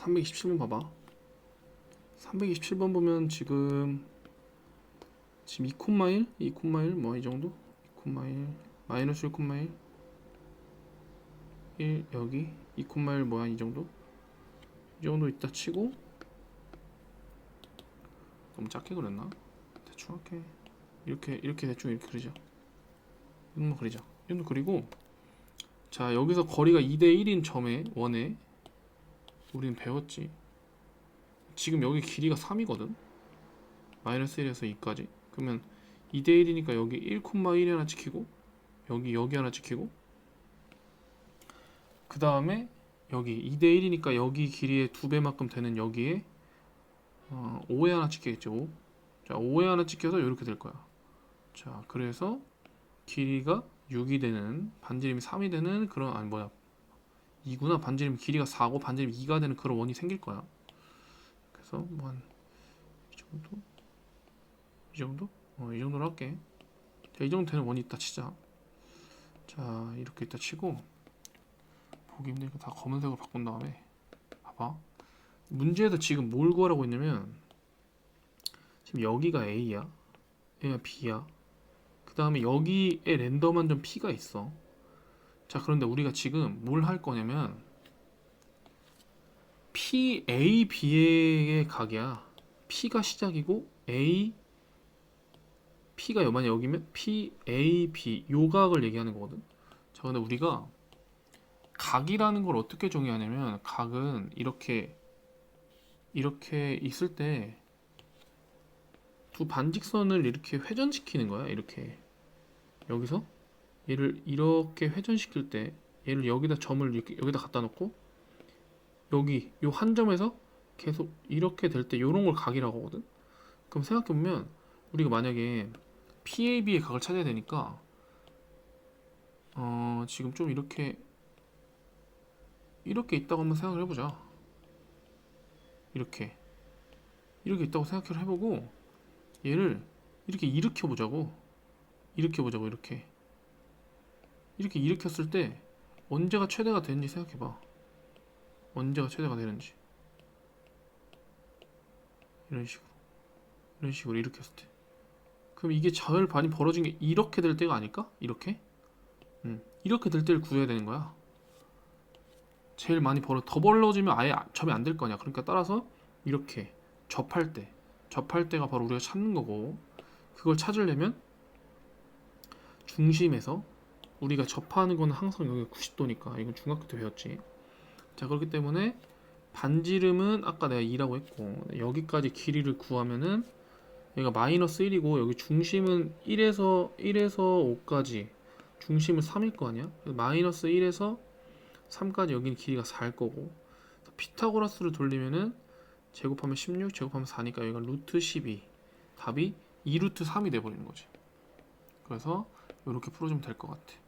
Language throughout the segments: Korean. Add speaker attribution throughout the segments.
Speaker 1: 327번 봐봐. 327번 보면 지금 지금 2콤마일? 2콤마일? 뭐이 정도? 2콤마일 마이너스 1콤마일? 1 여기? 2콤마일 뭐야? 이 정도? 이 정도 있다 치고. 너무 작게 그렸나? 대충 할게. 이렇게 이렇게 대충 이렇게 그리자. 이 정도 그리자. 이 정도 그리고 자 여기서 거리가 2대 1인 점에 원에 우리는 배웠지. 지금 여기 길이가 3이거든? 마이너스 1에서 2까지? 그러면 2대 1이니까 여기 1,1이 하나 찍히고 여기 여기 하나 찍히고 그 다음에 여기 2대 1이니까 여기 길이의 두 배만큼 되는 여기에 어, 5에 하나 찍히겠죠 5. 자 5에 하나 찍혀서 이렇게 될 거야. 자 그래서 길이가 6이 되는 반지름이 3이 되는 그런 아니 뭐야 2구나 반지름 길이가 4고 반지름 2가 되는 그런 원이 생길 거야. 그래서 뭐 한 이 정도? 이 정도? 어, 이 정도로 할게. 자, 이 정도 되는 원이 있다 치자. 자 이렇게 있다 치고 보기 힘드니까 다 검은색으로 바꾼 다음에 봐봐. 문제에서 지금 뭘 구하라고 했냐면 지금 여기가 A야. 여기가 B야. 그 다음에 여기에 랜덤한 점 P가 있어 자 그런데 우리가 지금 뭘 할 거냐면 P, A, B의 각이야. P가 시작이고 A P가 만약 여기면 P, A, B 요 각을 얘기하는 거거든. 자 근데 우리가 각이라는 걸 어떻게 정의하냐면 각은 이렇게 이렇게 있을 때 두 반직선을 이렇게 회전시키는 거야 이렇게. 여기서 얘를 이렇게 회전시킬 때 얘를 여기다 점을 이렇게 여기다 갖다 놓고 여기 요 한 점에서 계속 이렇게 될 때 요런 걸 각이라고 하거든? 그럼 생각해 보면 우리가 만약에 PAB의 각을 찾아야 되니까 어 지금 좀 이렇게 이렇게 있다고 한번 생각을 해보자. 이렇게. 이렇게 있다고 생각을 해보고 얘를 이렇게 일으켜 보자고. 일으켜 보자고 이렇게 이렇게 일으켰을 때 언제가 최대가 되는지 생각해봐. 언제가 최대가 되는지. 이런 식으로. 이런 식으로 일으켰을 때. 그럼 이게 자열반이 벌어진 게 이렇게 될 때가 아닐까? 이렇게? 음, 이렇게 될 때를 구해야 되는 거야. 제일 많이 벌어 더 벌어지면 아예 접이 안 될 거냐. 그러니까 따라서 이렇게 접할 때 접할 때가 바로 우리가 찾는 거고 그걸 찾으려면 중심에서 우리가 접하는 거는 항상 여기 90도니까. 이건 중학교 때 배웠지. 자 그렇기 때문에 반지름은 아까 내가 2라고 했고 여기까지 길이를 구하면은 얘가 마이너스 1이고 여기 중심은 1에서 1에서 5까지 중심은 3일 거 아니야? 마이너스 1에서 3까지 여기는 길이가 4일 거고. 피타고라스를 돌리면은 제곱하면 16 제곱하면 4니까 여기가 루트 12 답이 2루트 3이 돼버리는 거지. 그래서 이렇게 풀어주면 될 것 같아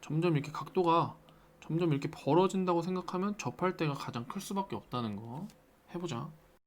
Speaker 1: 점점 이렇게 각도가 점점 이렇게 벌어진다고 생각하면 접할 때가 가장 클 수밖에 없다는 거 해보자